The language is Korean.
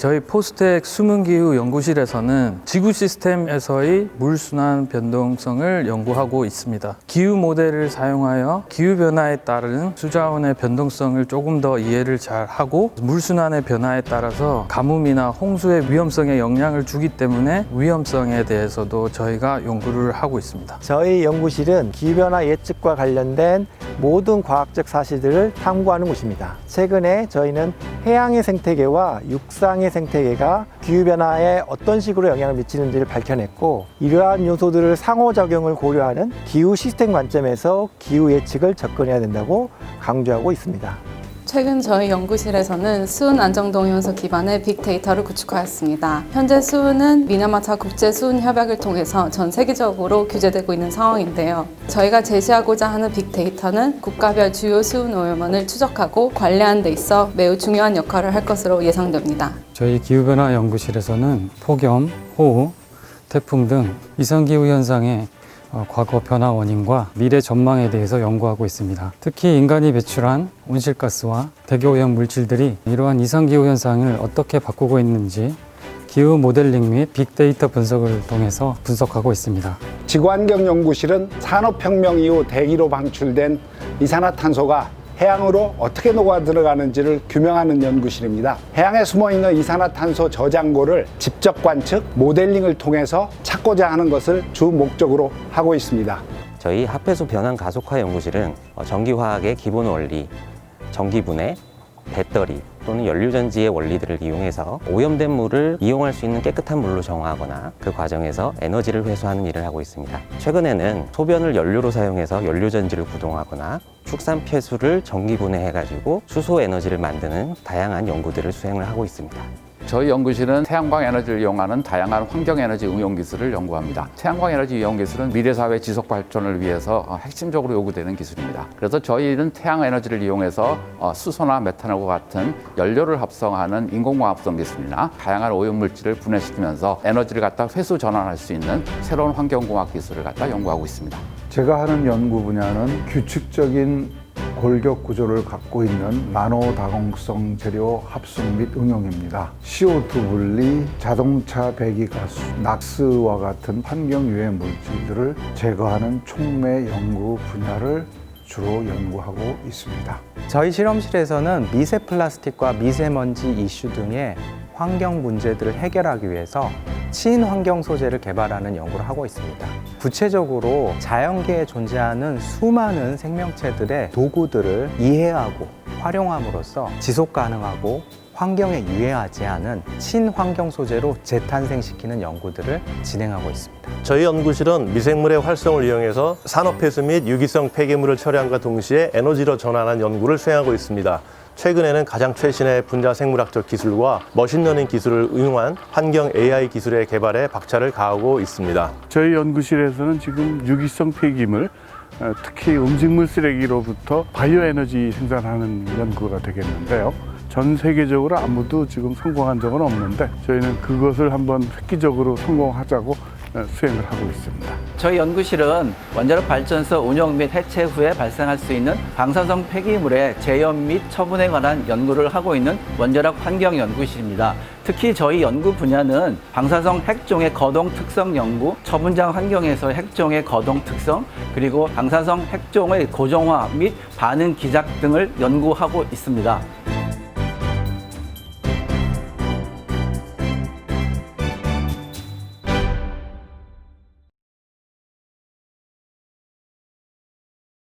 저희 포스텍 수문기후 연구실에서는 지구 시스템에서의 물순환 변동성을 연구하고 있습니다. 기후 모델을 사용하여 기후 변화에 따른 수자원의 변동성을 조금 더 이해를 잘 하고 물순환의 변화에 따라서 가뭄이나 홍수의 위험성에 영향을 주기 때문에 위험성에 대해서도 저희가 연구를 하고 있습니다. 저희 연구실은 기후변화 예측과 관련된 모든 과학적 사실들을 탐구하는 곳입니다. 최근에 저희는 해양의 생태계와 육상의 생태계가 기후변화에 어떤 식으로 영향을 미치는지를 밝혀냈고 이러한 요소들을 상호작용을 고려하는 기후 시스템 관점에서 기후 예측을 접근해야 된다고 강조하고 있습니다. 최근 저희 연구실에서는 수은 안정 동영상 기반의 빅데이터를 구축하였습니다. 현재 수은은 미나마타 국제 수은 협약을 통해서 전 세계적으로 규제되고 있는 상황인데요. 저희가 제시하고자 하는 빅데이터는 국가별 주요 수은 오염원을 추적하고 관리하는 데 있어 매우 중요한 역할을 할 것으로 예상됩니다. 저희 기후변화 연구실에서는 폭염, 호우, 태풍 등 이상기후 현상의 어, 과거 변화 원인과 미래 전망에 대해서 연구하고 있습니다. 특히 인간이 배출한 온실가스와 대기오염 물질들이 이러한 이상기후 현상을 어떻게 바꾸고 있는지 기후 모델링 및 빅데이터 분석을 통해서 분석하고 있습니다. 지구환경연구실은 산업혁명 이후 대기로 방출된 이산화탄소가 해양으로 어떻게 녹아 들어가는지를 규명하는 연구실입니다. 해양에 숨어 있는 이산화탄소 저장고를 직접 관측, 모델링을 통해서 찾고자 하는 것을 주 목적으로 하고 있습니다. 저희 합폐수 변환 가속화 연구실은 어, 전기화학의 기본 원리, 전기분해, 배터리 또는 연료전지의 원리들을 이용해서 오염된 물을 이용할 수 있는 깨끗한 물로 정화하거나 그 과정에서 에너지를 회수하는 일을 하고 있습니다. 최근에는 소변을 연료로 사용해서 연료전지를 구동하거나 축산 폐수를 전기 분해해가지고 수소 에너지를 만드는 다양한 연구들을 수행을 하고 있습니다. 저희 연구실은 태양광 에너지를 이용하는 다양한 환경 에너지 응용 기술을 연구합니다. 태양광 에너지 이용 기술은 미래 사회 지속 발전을 위해서 어, 핵심적으로 요구되는 기술입니다. 그래서 저희는 태양 에너지를 이용해서 어, 수소나 메탄올과 같은 연료를 합성하는 인공광합성 기술이나 다양한 오염 물질을 분해시키면서 에너지를 갖다 회수 전환할 수 있는 새로운 환경공학 기술을 갖다 연구하고 있습니다. 제가 하는 연구 분야는 규칙적인 골격 구조를 갖고 있는 나노 다공성 재료 합성 및 응용입니다. CO2 분리, 자동차 배기가스, 낙스와 같은 환경 유해 물질들을 제거하는 촉매 연구 분야를 주로 연구하고 있습니다. 저희 실험실에서는 미세 플라스틱과 미세먼지 이슈 등의 환경 문제들을 해결하기 위해서 친환경 소재를 개발하는 연구를 하고 있습니다. 구체적으로 자연계에 존재하는 수많은 생명체들의 도구들을 이해하고 활용함으로써 지속 가능하고 환경에 유해하지 않은 친환경 소재로 재탄생시키는 연구들을 진행하고 있습니다. 저희 연구실은 미생물의 활성을 이용해서 산업 폐수 및 유기성 폐기물을 처리함과 동시에 에너지로 전환하는 연구를 수행하고 있습니다. 최근에는 가장 최신의 분자 생물학적 기술과 머신러닝 기술을 응용한 환경 AI 기술의 개발에 박차를 가하고 있습니다. 저희 연구실에서는 지금 유기성 폐기물, 어, 특히 음식물 쓰레기로부터 바이오 에너지 생산하는 연구가 되겠는데요. 전 세계적으로 아무도 지금 성공한 적은 없는데 저희는 그것을 한번 획기적으로 성공하자고 어, 수행을 하고 있습니다. 저희 연구실은 원자력 발전소 운영 및 해체 후에 발생할 수 있는 방사성 폐기물의 재현 및 처분에 관한 연구를 하고 있는 원자력 환경 연구실입니다. 특히 저희 연구 분야는 방사성 핵종의 거동 특성 연구, 처분장 환경에서 핵종의 거동 특성, 그리고 방사성 핵종의 고정화 및 반응 기작 등을 연구하고 있습니다.